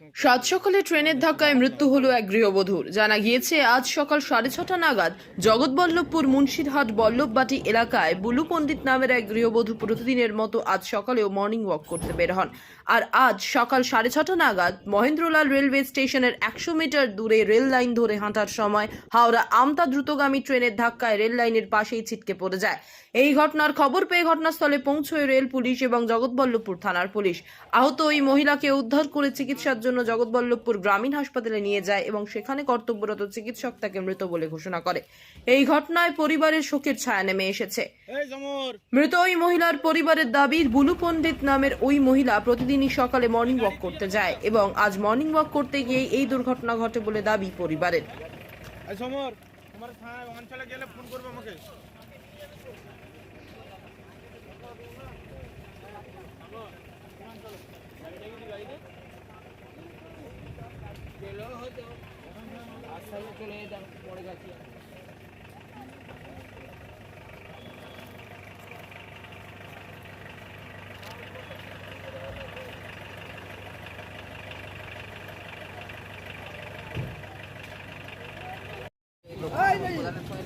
সাত সকালে ট্রেনের ধাক্কায় মৃত্যু হলো এক গৃহবধূর। জানা গিয়েছে, আজ সকাল সাড়ে ছটা নাগাদ জগৎবল্লভপুর মুন্সিরহাট বল্লভবাটি এলাকায় বুলু পণ্ডিত নামের এক গৃহবধূ প্রতিদিনের মতো আজ সকালেও মর্নিং ওয়াক করতে বের হন। আর আজ সকাল সাড়ে ছটা নাগাদ মহেন্দ্রলাল রেলওয়ে স্টেশনের একশো মিটার দূরে রেল লাইন ধরে হাঁটার সময় হাওড়া আমতা দ্রুতগামী ট্রেনের ধাক্কায় রেল লাইনের পাশেই ছিটকে পড়ে যায়। এই ঘটনার খবর পেয়ে ঘটনাস্থলে পৌঁছয় রেল পুলিশ এবং জগৎবল্লভপুর থানার পুলিশ। আহত ওই মহিলাকে উদ্ধার করে চিকিৎসার জন্য জগৎবল্লভপুর গ্রামীণ হাসপাতালে নিয়ে যায় এবং সেখানে কর্তব্যরত চিকিৎসক তাকে মৃত বলে ঘোষণা করে। এই ঘটনায় পরিবারের শোকের ছায়া নেমে এসেছে। মৃত ওই মহিলার পরিবারের দাবি বুলু পণ্ডিত নামের ওই মহিলা প্রতিদিনই সকালে মর্নিং ওয়াক করতে যায় এবং আজ মর্নিং ওয়াক করতে গিয়ে এই দুর্ঘটনা ঘটে বলে দাবি পরিবারের। এই সমর তোমার থানায় অঞ্চলে গেলে ফোন করবে আমাকে।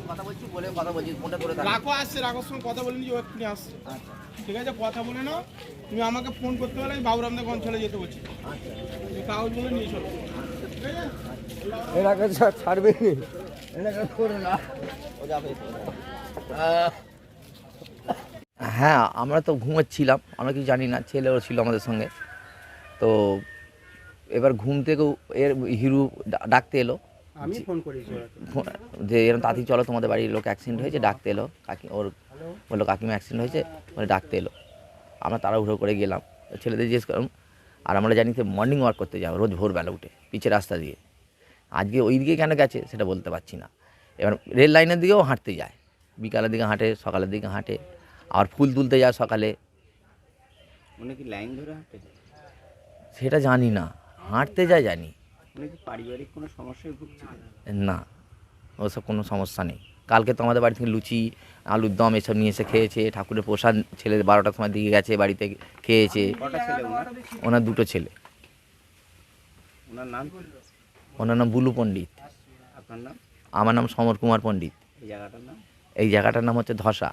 কথা বলছি বলে কথা বলছি ফোনটা করে। রাখো আসছে রাখোর সঙ্গে কথা বলে নিয়ে এক্ষুনি আসছে। ঠিক আছে কথা বলে নাও। তুমি আমাকে ফোন করতে পারলে আমি বাবুরামদের অঞ্চলে যেতে বলছি। তুমি কাগজগুলো নিয়ে চলো। ঠিক আছে? এনাকে ছা- ছাড়বে নি এনাকে করো না। ও যাবে। হ্যাঁ আমরা তো ঘুমাচ্ছিলাম আমরা কিছু জানি না ছেলেও ছিল আমাদের সঙ্গে। তো এবার ঘুম থেকেও এর হিরু ডাকতে এলো। আমি ফোন করেছি যে এরকম তাড়াতাড়ি চলো তোমাদের বাড়ির লোক অ্যাক্সিডেন্ট হয়েছে ডাকতে এলো। কাকি ওর বলল কাকিমা অ্যাক্সিডেন্ট হয়েছে? বলে ডাকতে এলো। আমরা তাড়াহুড়ো করে গেলাম। ছেলেদের জিজ্ঞেস করলাম আর আমরা জানি যে মর্নিং ওয়াক করতে যাও রোজ ভোরবেলা উঠে পিচের রাস্তা দিয়ে। আজকে ওই দিকে কেন গেছে সেটা বলতে পারছি না। এবার রেল লাইনের দিকেও হাঁটতে যায়। বিকালের দিকে হাঁটে সকালের দিকে হাঁটে আর ফুল তুলতে যায় সকালে। উনি কি লাইন ধরে হাঁটে সেটা জানি না। হাঁটতে যায় জানি। পারিবারিক কোনো সমস্যায় ভুগছিলেন? না ওসব কোনো সমস্যা নেই। কালকে তো আমাদের বাড়ি থেকে লুচি আলুর দম এসব নিয়ে এসে খেয়েছে। ঠাকুরের প্রসাদ ছেলে বারোটার সময় দিকে গেছে বাড়িতে খেয়েছে। ওনার? দুটো ছেলে। ওনার নাম? ওনার নাম বুলু পণ্ডিত। আমার নাম সমর কুমার পণ্ডিত। এই জায়গাটার নাম হচ্ছে ধসা।